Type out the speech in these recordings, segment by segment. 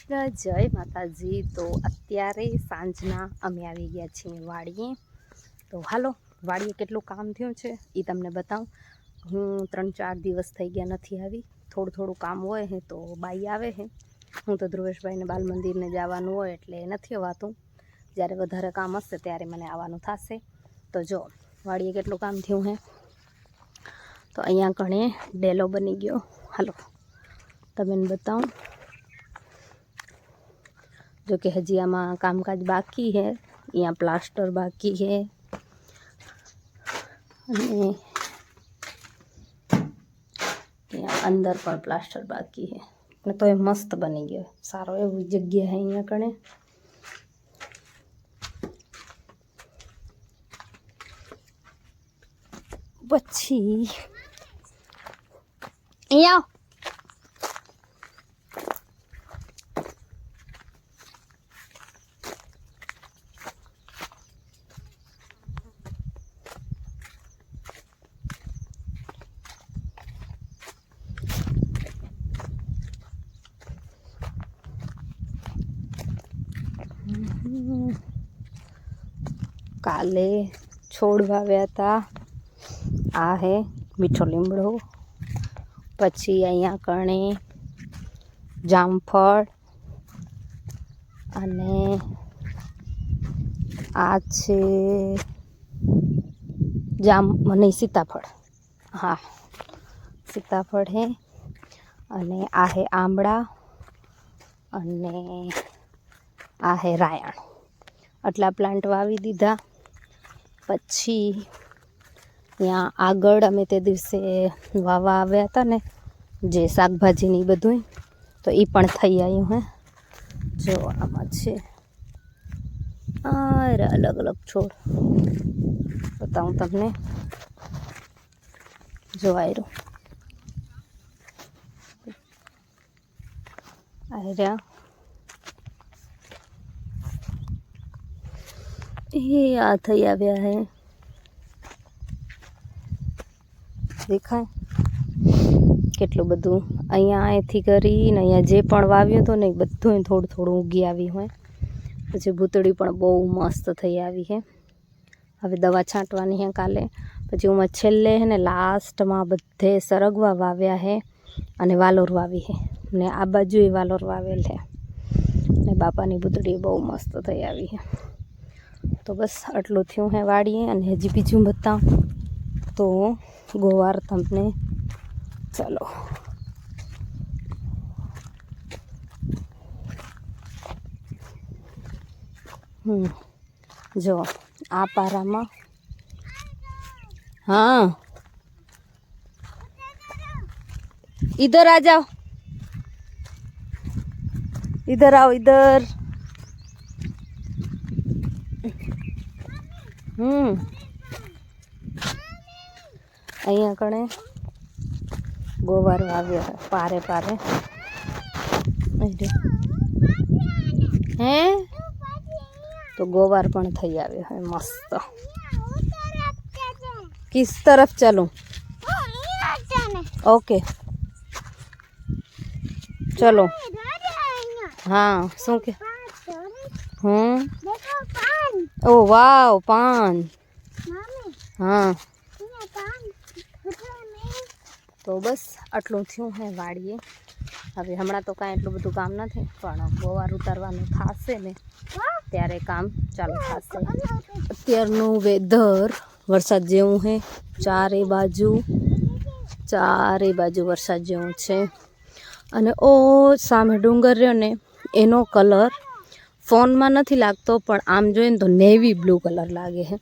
કૃષ્ણ, જય માતાજી. તો અત્યારે સાંજના અમે આવી ગયા છીએ વાડીએ. તો હાલો, વાડીએ કેટલું કામ થયું છે એ તમને બતાવું. હું ત્રણ ચાર દિવસ થઈ ગયા નથી આવી. થોડું થોડું કામ હોય હે તો બાઈ આવે હે. હું તો ધ્રુવેશભાઈને બાલ મંદિરને જવાનું હોય એટલે નથી અવાતું. જ્યારે વધારે કામ હશે ત્યારે મને આવવાનું થશે. તો જો, વાડીએ કેટલું કામ થયું હે? તો અહીંયા ઘણે ડેલો બની ગયો. હાલો, તમને બતાવું. જો કે હજી આમાં કામકાજ બાકી છે અહીંયા પ્લાસ્ટર બાકી છે અને અહીંયા અંદર પણ પ્લાસ્ટર બાકી છે પણ તો એ મસ્ત બની ગયો સારો એવી જગ્યા છે અહીંયા કણે પછી અહીંયા કાલે છોડ વાવ્યા હતા આ હે મીઠો લીમડો. પછી અહીંયા કણે જામફળ અને આ છે જામ નહીં સીતાફળ. હા, સીતાફળ હે. અને આ હે આંબળા અને આ હે રાયણ. આટલા પ્લાન્ટ વાવી દીધા. પછી ત્યાં આગળ અમે તે દિવસે વાવા આવ્યા હતા ને, જે શાકભાજીની બધું તો એ પણ થઈ આવ્યું હે. જો આમાં છે. અરે અલગ અલગ છોડ. બતાવું તમને. જો આયરું. આયર્યા એ આ થઈ આવ્યા હે દેખાય કેટલું બધું અહીંયા અહીંથી કરીને અહીંયા જે પણ વાવ્યું હતું ને એ બધું થોડું થોડું ઉગી આવ્યું હોય. પછી ભૂતળી પણ બહુ મસ્ત થઈ આવી હે હવે દવા છાંટવાની હે કાલે. પછી હું છેલ્લે હે ને લાસ્ટમાં બધે સરગવા વાવ્યા હે અને વાલોર વાવી છે. ને આ બાજુએ વાલોર વાવેલ છે. ને બાપાની ભૂતળી બહુ મસ્ત થઈ આવી છે. તો બસ આટલું થયું હે વાડીએ અને હજી બીજું બતાવું તો ગોવાર તમને ચલો હમ જો આ પારામાં हाँ इधर आ जाओ इधर आओ इधर હમ અહીંયા કણે ગોવાર વાવ્યો છે પારે પારે અહીં રહ્યો. હે તો ગોવાર પણ થઈ આવ્યો છે મસ્ત કિસ તરફ ચાલું ઓકે ચલો હા શું કે હમ ઓ, વાવ, પાન. હા. તો બસ આટલું થયું હે વાડીએ. હવે હમણાં તો કાંઈ એટલું બધું કામ નથી, પણ ગોવાર ઉતારવાનું થશે ને, ત્યારે કામ ચાલુ થશે. અત્યારનું વેધર, વરસાદ જેવું છે ચારે બાજુ ચારે બાજુ વરસાદ જેવું છે. અને ઓ, સામે ડુંગર રહ્યો ને, એનો કલર ફોનમાં નથી લાગતો, પણ આમ જોઈએ ને તો નેવી બ્લુ કલર લાગે છે.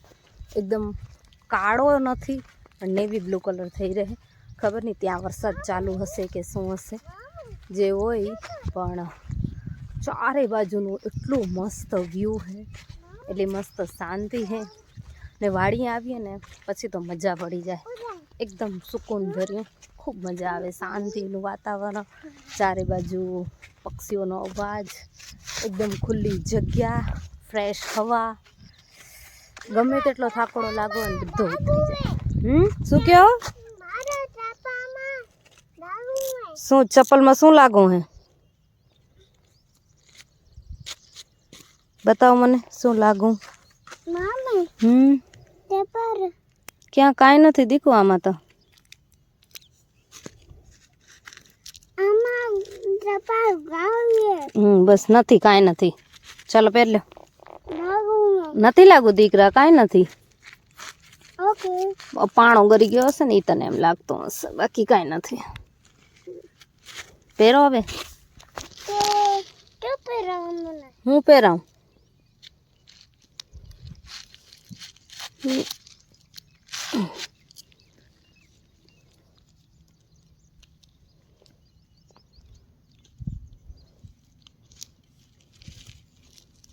એકદમ કાળો નથી, પણ નેવી બ્લુ કલર થઈ રહે. ખબર નહીં, ત્યાં વરસાદ ચાલુ હશે કે શું હશે, જે હોય, પણ ચારે બાજુનું એટલું મસ્ત વ્યૂ છે. એટલી મસ્ત શાંતિ છે. ને વાડીએ આવીએ ને, પછી તો મજા પડી જાય. એકદમ સુકૂન ભર્યું. ખૂબ મજા આવે શાંતિનું વાતાવરણ ચારે બાજુ પક્ષીઓનો અવાજ એકદમ ખુલ્લી જગ્યા ફ્રેશ હવા ગમે તેટલો થાકડો લાગો ને બધો ઉતરી જાય હમ શું કહો શું ચપ્પલમાં શું લાગુ હે બતાવો મને શું લાગુ મામી હમ તે પર ક્યાં કાંઈ નથી દીકું આમાં તો હમ બસ નથી કાંઈ નથી ચાલો પહેર લ્યો ગાવું નથી લાગુ દીકરા કાંઈ નથી ઓકે પાણો ગરી ગયો હશે ને એ તને એમ લાગતું હશે બાકી કાંઈ નથી પહેરો હવે તે કે પહેરવાનું હું પહેરાવું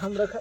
हम रखा